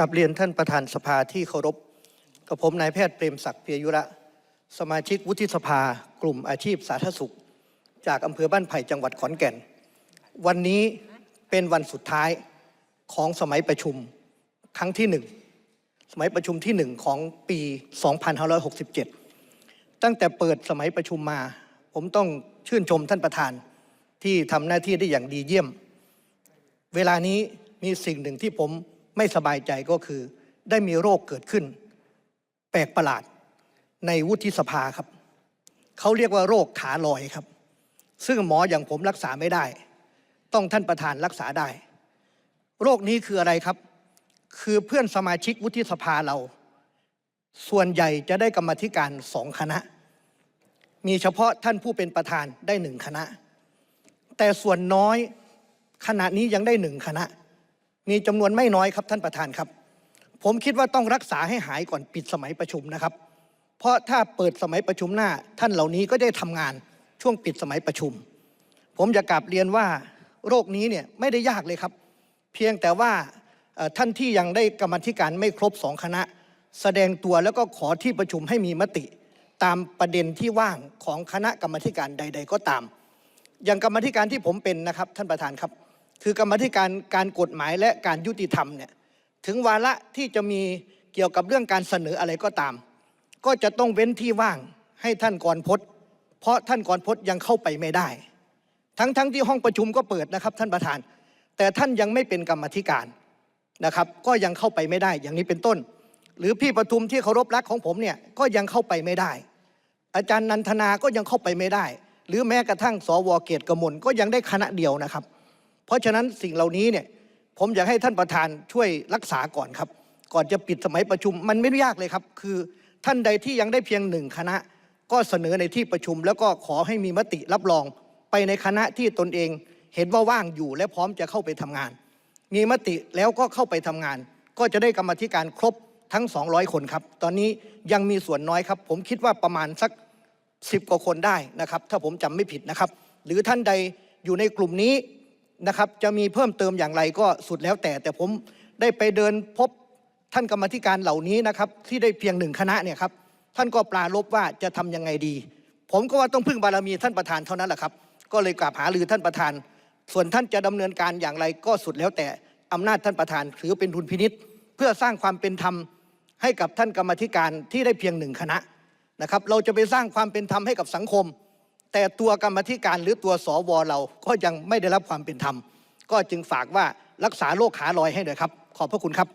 กับเรียนท่านประธานสภาที่เคารพ กับผมนายแพทย์เปรมศักดิ์เพียยุระ สมาชิกวุฒิสภากลุ่มอาชีพสาธารณสุข จากอำเภอบ้านไผ่จังหวัดขอนแก่น วันนี้เป็นวันสุดท้ายของสมัยประชุมครั้งที่หนึ่งสมัยประชุมที่หนึ่งของปี 2567 ตั้งแต่เปิดสมัยประชุมมา ผมต้องชื่นชมท่านประธานที่ทำหน้าที่ได้อย่างดีเยี่ยม เวลานี้มีสิ่งหนึ่งที่ผม ไม่สบายใจก็คือ ได้มีโรคเกิดขึ้น แปลกประหลาดในวุฒิสภาครับ เขาเรียกว่าโรคขาลอยครับ ซึ่งหมออย่างผมรักษาไม่ได้ ต้องท่านประธานรักษาได้ โรคนี้คืออะไรครับ คือเพื่อนสมาชิกวุฒิสภาเรา ส่วนใหญ่จะได้กรรมธิการสองคณะ มีเฉพาะท่านผู้เป็นประธานได้หนึ่งคณะ แต่ส่วนน้อยขณะนี้ยังได้หนึ่งคณะ มีจำนวนไม่น้อยครับท่านประธานครับ ผมคิดว่าต้องรักษาให้หายก่อนปิดสมัยประชุมนะครับ เพราะถ้าเปิดสมัยประชุมหน้า ท่านเหล่านี้ก็ได้ทำงานช่วงปิดสมัยประชุม ผมจะกลับเรียนว่าโรคนี้เนี่ยไม่ได้ยากเลยครับ เพียงแต่ว่าท่านที่ยังได้กรรมธิการไม่ครบสองคณะ แสดงตัวแล้วก็ขอที่ประชุมให้มีมติ ตามประเด็นที่ว่างของคณะกรรมธิการใด ๆ ก็ตาม อย่างกรรมธิการที่ผมเป็นนะครับท่านประธานครับ คือกรรมธิการการกฎหมายและการยุติธรรมเนี่ยถึงวาระที่จะมีเกี่ยวกับเรื่องการเสนออะไรก็ตาม ก็จะต้องเว้นที่ว่างให้ท่านกรพจน์เพราะท่านกรพจน์ยังเข้าไปไม่ได้ ทั้งๆทที่ห้องประชุมก็เปิดนะครับ ท่านประธาน แต่ท่านยังไม่เป็นกรรมธิการนะครับ ก็ยังเข้าไปไม่ได้อย่างนี้เป็นต้น หรือพี่ประทุมที่เคารพรักของผมเนี่ยก็ยังเข้าไปไม่ได้ อาจารย์นันทนาก็ยังเข้าไปไม่ได้ หรือแม้กระทั่งสวเกตกมลก็ยังได้คณะเดียวนะครับ เพราะฉะนั้นสิ่งเหล่านี้เนี่ยผมอยากให้ท่านประธานช่วยรักษาก่อนครับ ก่อนจะปิดสมัยประชุมมันไม่ยากเลยครับ คือท่านใดที่ยังได้เพียงหนึ่งคณะ ก็เสนอในที่ประชุม แล้วก็ขอให้มีมติรับรองไปในคณะที่ตนเอง เห็นว่าว่างอยู่และพร้อมจะเข้าไปทำงาน มีมติแล้วก็เข้าไปทำงาน ก็จะได้กรรมธิการครบทั้ง 200 คนครับ ตอนนี้ยังมีส่วนน้อยครับ ผมคิดว่าประมาณสัก 10 กว่าคนได้นะครับ ถ้าผมจำไม่ผิดนะครับ หรือท่านใดอยู่ในกลุ่มนี้ นะครับจะมีเพิ่มเติมอย่างไรก็สุดแล้วแต่ แต่ผมได้ไปเดินพบท่านกรรมธิการเหล่านี้นะครับ ที่ได้เพียงหนึ่งคณะเนี่ยครับท่านก็ปรารบว่าจะทำยังไงดี ผมก็ว่าต้องพึ่งบารมีท่านประธานเท่านั้นแหละครับ ก็เลยกราบหารือท่านประธาน ส่วนท่านจะดำเนินการอย่างไรก็สุดแล้วแต่อำนาจท่านประธานถือเป็นทุนพินิษเพื่อสร้างความเป็นธรรมให้กับท่านกรรมธิการที่ได้เพียงหนึ่งคณะนะครับ เราจะไปสร้างความเป็นธรรมให้กับสังคม แต่ตัวกรรมธิการหรือตัวสวเราก็ยังไม่ได้รับความเป็นธรรมก็จึงฝากว่ารักษาโรคขาลอยให้หน่อยครับขอบพระคุณครับ